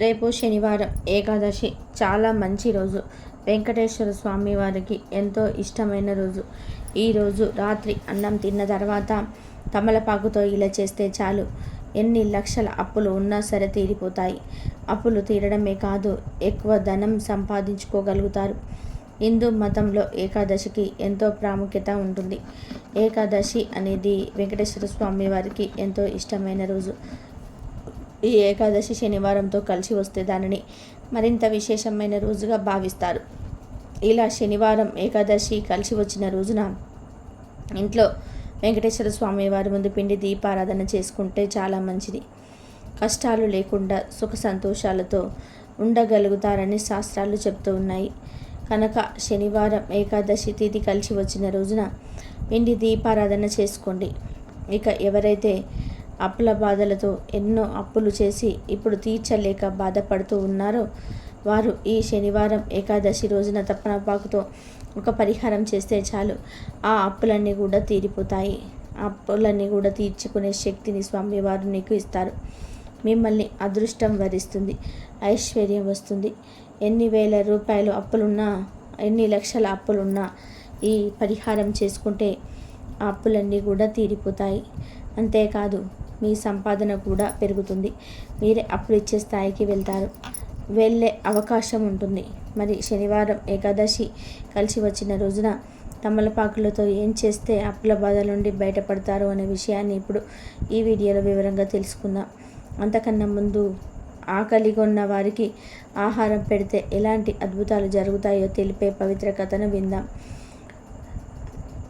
రేపు శనివారం ఏకాదశి. చాలా మంచి రోజు. వెంకటేశ్వర స్వామి వారికి ఎంతో ఇష్టమైన రోజు. ఈరోజు రాత్రి అన్నం తిన్న తర్వాత తమలపాకుతో ఇలా చేస్తే చాలు. ఎన్ని లక్షల అప్పులు ఉన్నా సరే తీరిపోతాయి. అప్పులు తీరడమే కాదు ఎక్కువ ధనం సంపాదించుకోగలుగుతారు. హిందూ మతంలో ఏకాదశికి ఎంతో ప్రాముఖ్యత ఉంటుంది. ఏకాదశి అనేది వెంకటేశ్వర స్వామి వారికి ఎంతో ఇష్టమైన రోజు. ఈ ఏకాదశి శనివారంతో కలిసి వస్తే దానిని మరింత విశేషమైన రోజుగా భావిస్తారు. ఇలా శనివారం ఏకాదశి కలిసి వచ్చిన రోజున ఇంట్లో వెంకటేశ్వర స్వామి వారి ముందు పిండి దీపారాధన చేసుకుంటే చాలా మంచిది. కష్టాలు లేకుండా సుఖ సంతోషాలతో ఉండగలుగుతారని శాస్త్రాలు చెప్తూ ఉన్నాయి. కనుక శనివారం ఏకాదశి తిథి కలిసి వచ్చిన రోజున పిండి దీపారాధన చేసుకోండి. ఇక ఎవరైతే అప్పుల బాధలతో ఎన్నో అప్పులు చేసి ఇప్పుడు తీర్చలేక బాధపడుతూ ఉన్నారో వారు ఈ శనివారం ఏకాదశి రోజున తప్పనపాకుతో ఒక పరిహారం చేస్తే చాలు. ఆ అప్పులన్నీ కూడా తీరిపోతాయి. అప్పులన్నీ కూడా తీర్చుకునే శక్తిని స్వామివారు నీకు ఇస్తారు. మిమ్మల్ని అదృష్టం వరిస్తుంది. ఐశ్వర్యం వస్తుంది. ఎన్ని వేల రూపాయలు అప్పులున్నా ఎన్ని లక్షల అప్పులున్నా ఈ పరిహారం చేసుకుంటే ఆ అప్పులన్నీ కూడా తీరిపోతాయి. అంతేకాదు మీ సంపాదన కూడా పెరుగుతుంది. మీరే అప్పులు ఇచ్చే స్థాయికి వెళ్తారు. వెళ్ళే అవకాశం ఉంటుంది. మరి శనివారం ఏకాదశి కలిసి వచ్చిన రోజున తమలపాకులతో ఏం చేస్తే అప్పుల బాధ నుండి బయటపడతారు అనే విషయాన్ని ఇప్పుడు ఈ వీడియోలో వివరంగా తెలుసుకుందాం. అంతకన్నా ముందు ఆకలిగొన్న వారికి ఆహారం పెడితే ఎలాంటి అద్భుతాలు జరుగుతాయో తెలిపే పవిత్ర కథను విందాం.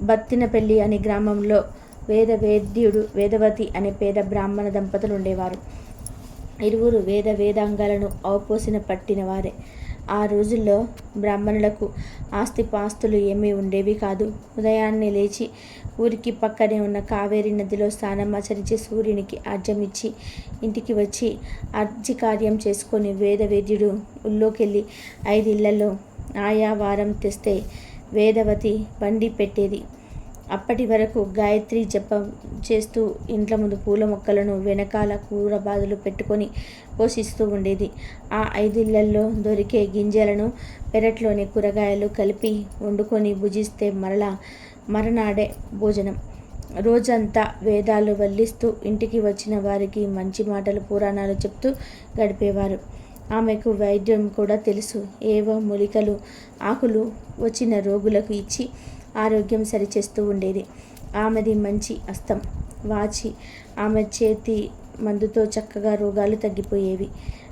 బత్తినపల్లి అనే గ్రామంలో వేద వేద్యుడు వేదవతి అనే పేద బ్రాహ్మణ దంపతులు ఉండేవారు ఇరువురు వేద వేదాంగాలను అవపోసిన పట్టిన వారే. ఆ రోజుల్లో బ్రాహ్మణులకు ఆస్తి పాస్తులు ఏమీ ఉండేవి కాదు. ఉదయాన్నే లేచి ఊరికి పక్కనే ఉన్న కావేరీ నదిలో స్నానం ఆచరించి సూర్యునికి అర్జమిచ్చి ఇంటికి వచ్చి అర్జి కార్యం చేసుకొని వేదవేద్యుడు ఉల్లోకెళ్ళి ఐదిళ్ళలో ఆయా వారం తెస్తే వేదవతి బండి పెట్టేది. అప్పటి వరకు గాయత్రి జపం చేస్తూ ఇంట్ల ముందు పూల మొక్కలను వెనకాల కూర బాధలు పెట్టుకొని పోషిస్తూ ఉండేది. ఆ ఐదిళ్ళలో దొరికే గింజలను పెరట్లోని కూరగాయలు కలిపి వండుకొని భుజిస్తే మరలా మరనాడే భోజనం. రోజంతా వేదాలు వల్లిస్తూ ఇంటికి వచ్చిన వారికి మంచి మాటలు పురాణాలు చెప్తూ గడిపేవారు. ఆమెకు వైద్యం కూడా తెలుసు. ఏవో మూలికలు ఆకులు వచ్చిన రోగులకు ఇచ్చి ఆరోగ్యం సరిచేస్తూ ఉండేది. ఆమెది మంచి అస్తం. వాచి ఆమె చేతి మందుతో చక్కగా రోగాలు తగ్గిపోయేవి.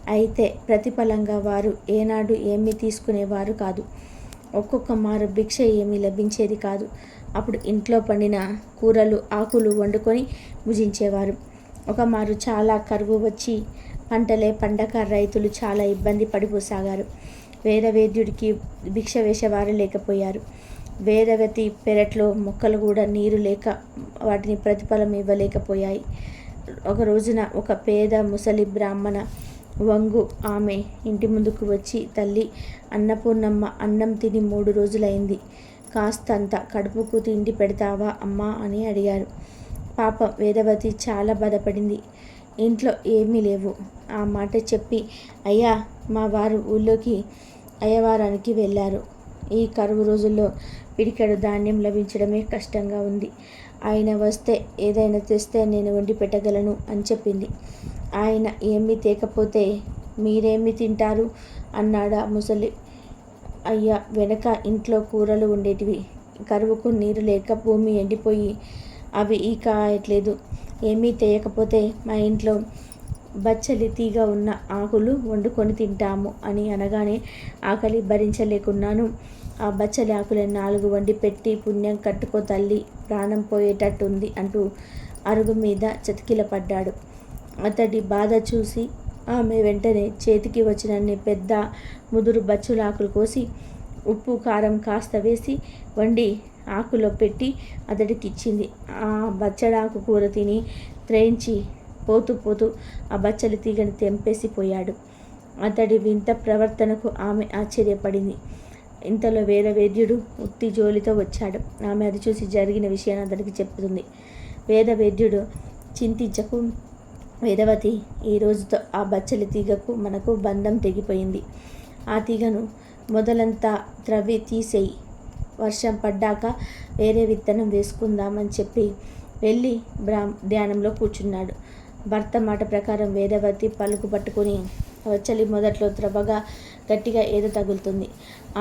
అయితే ప్రతిఫలంగా వారు ఏనాడు ఏమీ తీసుకునేవారు కాదు. ఒక్కొక్క మారు భిక్ష ఏమీ లభించేది కాదు. అప్పుడు ఇంట్లో పండిన కూరలు ఆకులు వండుకొని భుజించేవారు. ఒక మారు చాలా కరువు వచ్చి పంటలే పండక రైతులు చాలా ఇబ్బంది పడిపోసాగారు. వేదవేద్యుడికి భిక్ష వేసేవారు లేకపోయారు. వేదవతి పెరట్లో మొక్కలు కూడా నీరు లేక వాటిని ప్రతిఫలం ఇవ్వలేకపోయాయి. ఒక రోజున ఒక పేద ముసలి బ్రాహ్మణ వంగు ఆమె ఇంటి ముందుకు వచ్చి తల్లి అన్నపూర్ణమ్మ అన్నం తిని మూడు రోజులైంది. కాస్తంత కడుపుకు తిండి పెడతావా అమ్మా అని అడిగారు. పాప వేదవతి చాలా బాధపడింది. ఇంట్లో ఏమీ లేవు ఆ మాట చెప్పి అయ్యా మా వారు ఊళ్ళోకి అయ్యవారానికి వెళ్ళారు. ఈ కరువు రోజుల్లో పిడికెడు ధాన్యం లభించడమే కష్టంగా ఉంది. ఆయన వస్తే ఏదైనా తెస్తే నేను వండి పెట్టగలను అని చెప్పింది. ఆయన ఏమీ తేకపోతే మీరేమి తింటారు? అన్నాడా ముసలి. అయ్యా వెనక ఇంట్లో కూరలు ఉండేటివి. కరువుకు నీరు లేక భూమి ఎండిపోయి అవి ఈ కాయట్లేదు ఏమీ తేయకపోతే మా ఇంట్లో బచ్చలి తీగ ఉన్న ఆకులు వండుకొని తింటాము అని అనగానే ఆకలి భరించలేకున్నాను. ఆ బచ్చలి ఆకులను నాలుగు వండి పెట్టి పుణ్యం కట్టుకో తల్లి ప్రాణం పోయేటట్టుంది అంటూ అరుగు మీద చతికిల పడ్డాడు అతడి బాధ చూసి ఆమె వెంటనే చేతికి వచ్చినన్ని పెద్ద ముదురు బచ్చులాకులు కోసి ఉప్పు కారం కాస్త వేసి వండి ఆకులో పెట్టి అతడికి ఇచ్చింది ఆ బచ్చడాకు కూర తిని త్రేయించి పోతూ పోతూ ఆ బచ్చలి తీగని తెంపేసి పోయాడు అతడి వింత ప్రవర్తనకు ఆమె ఆశ్చర్యపడింది. ఇంతలో వేద వేద్యుడు ఉత్తి జోలితో వచ్చాడు. ఆమె అది చూసి జరిగిన విషయాన్ని అతనికి చెప్తుంది వేద వేద్యుడు చింతించకు. వేదవతి ఈ రోజుతో ఆ బచ్చలి తీగకు మనకు బంధం తెగిపోయింది. ఆ తీగను మొదలంతా త్రవ్వి తీసేయి. వర్షం పడ్డాక వేరే విత్తనం వేసుకుందామని చెప్పి వెళ్ళి బ్రా ధ్యానంలో కూర్చున్నాడు. భర్త మాట ప్రకారం వేదవతి పలుకు పట్టుకుని వచ్చలి మొదట్లో త్రవ్వగా గట్టిగా ఏదో తగులుతుంది.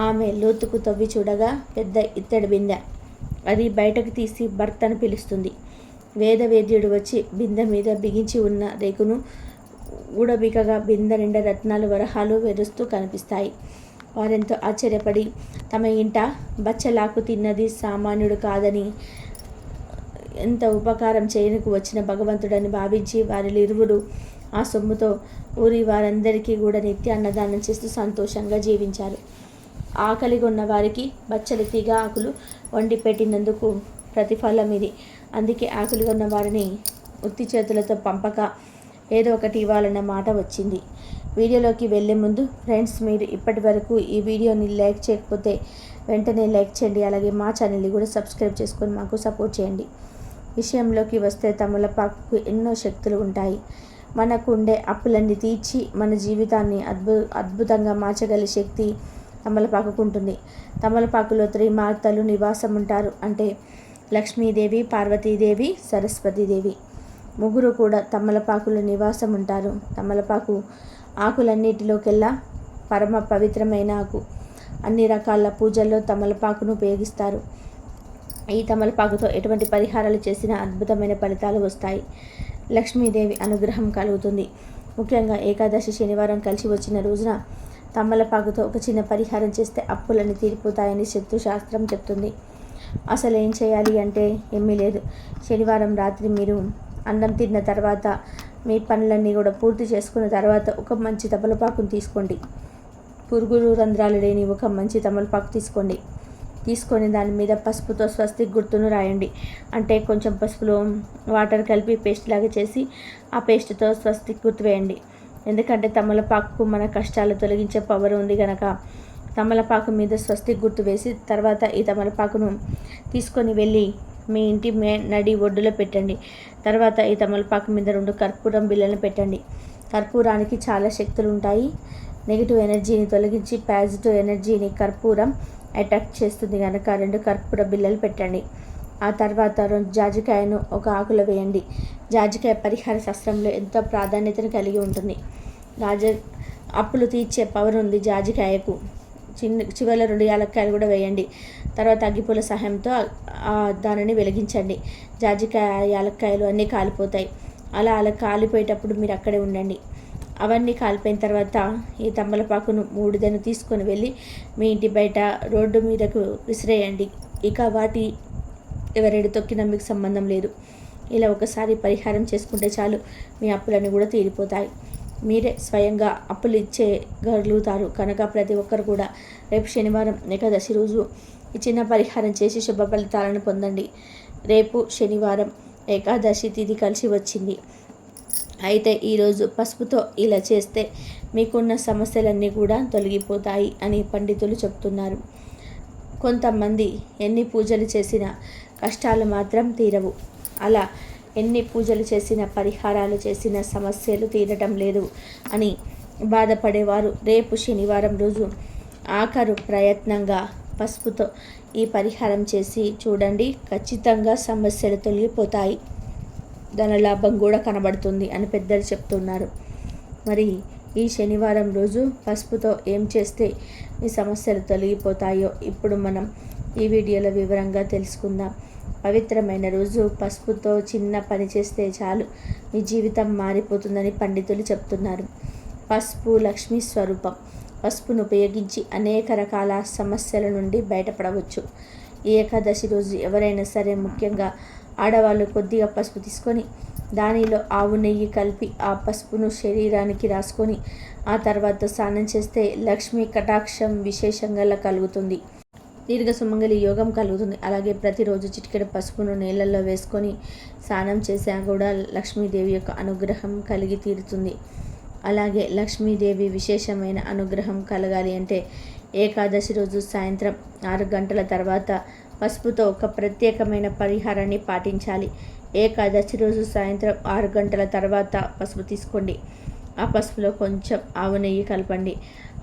ఆమె లోతుకు తవ్వి చూడగా పెద్ద ఇత్తడి బిందె అది బయటకు తీసి భర్తను పిలుస్తుంది. వేదవేద్యుడు వచ్చి బిందె మీద బిగించి ఉన్న రేకును ఊడబికగా బిందె నిండా రత్నాలు వరహాలు వెరుస్తూ కనిపిస్తాయి. వారెంతో ఆశ్చర్యపడి తమ ఇంట బచ్చలాకు తిన్నది సామాన్యుడు కాదని ఎంత ఉపకారం చేయనుకు వచ్చిన భగవంతుడని భావించి వారిలో ఇరువురు ఆ సొమ్ముతో ఊరి వారందరికీ కూడా నిత్య అన్నదానం చేస్తూ సంతోషంగా జీవించారు. ఆకలిగా ఉన్న వారికి బచ్చలి తీగ ఆకులు వండి పెట్టినందుకు ప్రతిఫలం ఇది. అందుకే ఆకలిగా ఉన్న వారిని ఉత్తి చేతులతో పంపక ఏదో ఒకటి ఇవ్వాలన్న మాట వచ్చింది. వీడియోలోకి వెళ్ళే ముందు ఫ్రెండ్స్ మీరు ఇప్పటి వరకు ఈ వీడియోని లైక్ చేయకపోతే వెంటనే లైక్ చేయండి. అలాగే మా ఛానల్ని కూడా సబ్స్క్రైబ్ చేసుకొని మాకు సపోర్ట్ చేయండి. విషయంలోకి వస్తే తమలపాకు ఎన్నో శక్తులు ఉంటాయి. మనకు ఉండే అప్పులన్నీ తీర్చి మన జీవితాన్ని అద్భు అద్భుతంగా మార్చగల శక్తి తమలపాకుకుంటుంది. తమలపాకులో త్రిమాతలు నివాసం ఉంటారు అంటే లక్ష్మీదేవి పార్వతీదేవి సరస్వతీదేవి. ముగ్గురు కూడా తమలపాకులు నివాసం ఉంటారు తమలపాకు ఆకులన్నిటిలోకెల్లా పరమ పవిత్రమైన ఆకు. అన్ని రకాల పూజల్లో తమలపాకును ఉపయోగిస్తారు. ఈ తమలపాకుతో ఎటువంటి పరిహారాలు చేసినా అద్భుతమైన ఫలితాలు వస్తాయి. లక్ష్మీదేవి అనుగ్రహం కలుగుతుంది. ముఖ్యంగా ఏకాదశి శనివారం కలిసి వచ్చిన రోజున తమ్మలపాకుతో ఒక చిన్న పరిహారం చేస్తే అప్పులన్నీ తీరిపోతాయని శాస్త్రం చెప్తుంది. అసలు ఏం చేయాలి అంటే ఏమీ లేదు. శనివారం రాత్రి మీరు అన్నం తిన్న తర్వాత మీ పనులన్నీ కూడా పూర్తి చేసుకున్న తర్వాత ఒక మంచి తమలపాకును తీసుకోండి. పురుగులు రంధ్రాలు లేని ఒక మంచి తమలపాకు తీసుకోండి. తీసుకొని దాని మీద పసుపుతో స్వస్తి గుర్తును రాయండి. అంటే కొంచెం పసుపులో వాటర్ కలిపి పేస్ట్ లాగా చేసి ఆ పేస్ట్తో స్వస్తి గుర్తు వేయండి. ఎందుకంటే తమలపాకు మన కష్టాలు తొలగించే పవర్ ఉంది కనుక తమలపాకు మీద స్వస్తి గుర్తు వేసి తర్వాత ఈ తమలపాకును తీసుకొని వెళ్ళి మీ ఇంటి మే నడి ఒడ్డులో పెట్టండి. తర్వాత ఈ తమలపాకు మీద రెండు కర్పూరం బిళ్ళలను పెట్టండి. కర్పూరానికి చాలా శక్తులు ఉంటాయి. నెగిటివ్ ఎనర్జీని తొలగించి పాజిటివ్ ఎనర్జీని కర్పూరం అటాక్ చేస్తుంది కనుక రెండు కర్పూర బిళ్ళలు పెట్టండి. ఆ తర్వాత జాజికాయను ఒక ఆకులో వేయండి. జాజికాయ పరిహార శాస్త్రంలో ఎంతో ప్రాధాన్యతను కలిగి ఉంటుంది. రాజ అప్పులు తీర్చే పవర్ ఉంది జాజికాయకు. చిన్న చివరిలో రెండు యాలక్కాయలు కూడా వేయండి. తర్వాత అగ్గిపూల సహాయంతో దానిని వెలిగించండి. జాజికాయ యాలక్కాయలు అన్నీ కాలిపోతాయి. అలా అలా కాలిపోయేటప్పుడు మీరు అక్కడే ఉండండి. అవన్నీ కాలిపోయిన తర్వాత ఈ తమలపాకును మూడుదను తీసుకొని వెళ్ళి మీ ఇంటి బయట రోడ్డు మీదకు విసిరేయండి. ఇక వాటి ఎవరెడు తొక్కినా మీకు సంబంధం లేదు. ఇలా ఒకసారి పరిహారం చేసుకుంటే చాలు మీ అప్పులన్నీ కూడా తీరిపోతాయి. మీరే స్వయంగా అప్పులు ఇచ్చే గలుగుతారు కనుక ప్రతి ఒక్కరు కూడా రేపు శనివారం ఏకాదశి రోజు ఈ చిన్న పరిహారం చేసి శుభ ఫలితాలను పొందండి. రేపు శనివారం ఏకాదశి తిథి కలిసి వచ్చింది. అయితే ఈరోజు పసుపుతో ఇలా చేస్తే మీకున్న సమస్యలన్నీ కూడా తొలగిపోతాయి అని పండితులు చెప్తున్నారు. కొంతమంది ఎన్ని పూజలు చేసినా కష్టాలు మాత్రం తీరవు. అలా ఎన్ని పూజలు చేసినా పరిహారాలు చేసిన సమస్యలు తీరటం లేదు అని బాధపడేవారు. రేపు శనివారం రోజు ఆఖరు ప్రయత్నంగా పసుపుతో ఈ పరిహారం చేసి చూడండి. ఖచ్చితంగా సమస్యలు తొలగిపోతాయి. ధనలాభం కూడా కనబడుతుంది అని పెద్దలు చెప్తున్నారు. మరి ఈ శనివారం రోజు పసుపుతో ఏం చేస్తే మీ సమస్యలు తొలగిపోతాయో ఇప్పుడు మనం ఈ వీడియోలో వివరంగా తెలుసుకుందాం. పవిత్రమైన రోజు పసుపుతో చిన్న పని చేస్తే చాలు మీ జీవితం మారిపోతుందని పండితులు చెప్తున్నారు. పసుపు లక్ష్మీ స్వరూపం. పసుపును ఉపయోగించి అనేక రకాల సమస్యల నుండి బయటపడవచ్చు. ఈ ఏకాదశి రోజు ఎవరైనా సరే ముఖ్యంగా ఆడవాళ్ళు కొద్దిగా పసుపు తీసుకొని దానిలో ఆవు నెయ్యి కలిపి ఆ పసుపును శరీరానికి రాసుకొని ఆ తర్వాత స్నానం చేస్తే లక్ష్మీ కటాక్షం విశేషంగా కలుగుతుంది. దీర్ఘ సుమంగలి యోగం కలుగుతుంది. అలాగే ప్రతిరోజు చిటికెడు పసుపును నీళ్ళల్లో వేసుకొని స్నానం చేసా కూడా లక్ష్మీదేవి యొక్క అనుగ్రహం కలిగి తీరుతుంది. అలాగే లక్ష్మీదేవి విశేషమైన అనుగ్రహం కలగాలి అంటే ఏకాదశి రోజు సాయంత్రం ఆరు గంటల తర్వాత పసుపుతో ఒక ప్రత్యేకమైన పరిహారాన్ని పాటించాలి. ఏకాదశి రోజు సాయంత్రం ఆరు గంటల తర్వాత పసుపు తీసుకోండి. ఆ పసుపులో కొంచెం ఆవు నెయ్యి కలపండి.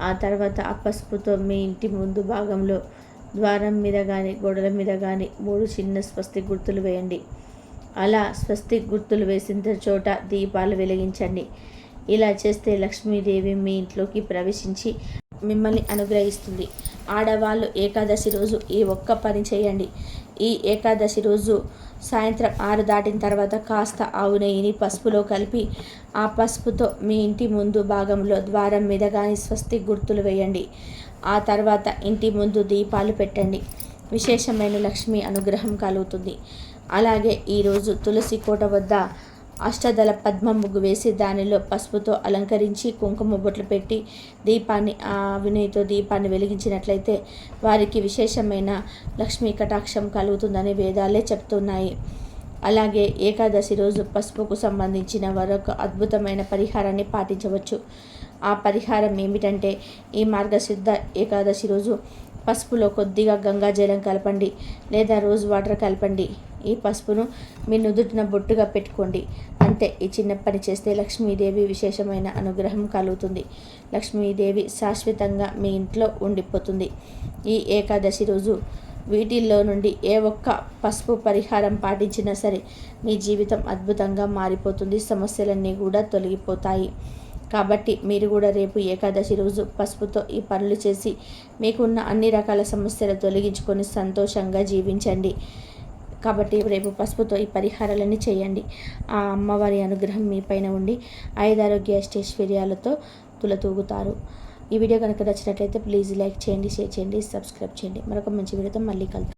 ఆ తర్వాత ఆ పసుపుతో మీ ఇంటి ముందు భాగంలో ద్వారం మీద కానీ గోడల మీద కానీ మూడు చిన్న స్వస్తి గుర్తులు వేయండి. అలా స్వస్తి గుర్తులు వేసిన చోట దీపాలు వెలిగించండి. ఇలా చేస్తే లక్ష్మీదేవి మీ ఇంట్లోకి ప్రవేశించి మిమ్మల్ని అనుగ్రహిస్తుంది. ఆడవాళ్ళు ఏకాదశి రోజు ఈ ఒక్క పని చేయండి. ఈ ఏకాదశి రోజు సాయంత్రం ఆరు దాటిన తర్వాత కాస్త ఆవు నెయ్యిని పసుపులో కలిపి ఆ పసుపుతో మీ ఇంటి ముందు భాగంలో ద్వారం మీద కానీ స్వస్తి గుర్తులు వేయండి. ఆ తర్వాత ఇంటి ముందు దీపాలు పెట్టండి. విశేషమైన లక్ష్మి అనుగ్రహం కలుగుతుంది. అలాగే ఈరోజు తులసి కోట వద్ద అష్టదళ పద్మ ముగ్గు వేసి దానిలో పసుపుతో అలంకరించి కుంకుమ బొట్లు పెట్టి దీపాన్ని ఆ వినయతో దీపాన్ని వెలిగించినట్లయితే వారికి విశేషమైన లక్ష్మీ కటాక్షం కలుగుతుందని వేదాలే చెప్తున్నాయి. అలాగే ఏకాదశి రోజు పసుపుకు సంబంధించిన మరొక అద్భుతమైన పరిహారాన్ని పాటించవచ్చు. ఆ పరిహారం ఏమిటంటే ఈ మార్గసిద్ధ ఏకాదశి రోజు పసుపులో కొద్దిగా గంగాజలం కలపండి లేదా రోజ్ వాటర్ కలపండి. ఈ పసుపును మీ నుదుటిన బొట్టుగా పెట్టుకోండి. అంతే ఈ చిన్న పని చేస్తే లక్ష్మీదేవి విశేషమైన అనుగ్రహం కలుగుతుంది. లక్ష్మీదేవి శాశ్వతంగా మీ ఇంట్లో ఉండిపోతుంది. ఈ ఏకాదశి రోజు వీటిల్లో నుండి ఏ ఒక్క పసుపు పరిహారం పాటించినా సరే మీ జీవితం అద్భుతంగా మారిపోతుంది. సమస్యలన్నీ కూడా తొలగిపోతాయి. కాబట్టి మీరు కూడా రేపు ఏకాదశి రోజు పసుపుతో ఈ పనులు చేసి మీకున్న అన్ని రకాల సమస్యలు తొలగించుకొని సంతోషంగా జీవించండి. కాబట్టి రేపు పసుపుతో ఈ పరిహారాలన్నీ చేయండి. ఆ అమ్మవారి అనుగ్రహం మీ పైన ఉండి ఐదారోగ్య అష్టైశ్వర్యాలతో తులతూగుతారు. ఈ వీడియో కనుక నచ్చినట్లయితే ప్లీజ్ లైక్ చేయండి షేర్ చేయండి సబ్స్క్రైబ్ చేయండి. మరొక మంచి వీడియోతో మళ్ళీ కలుద్దాం.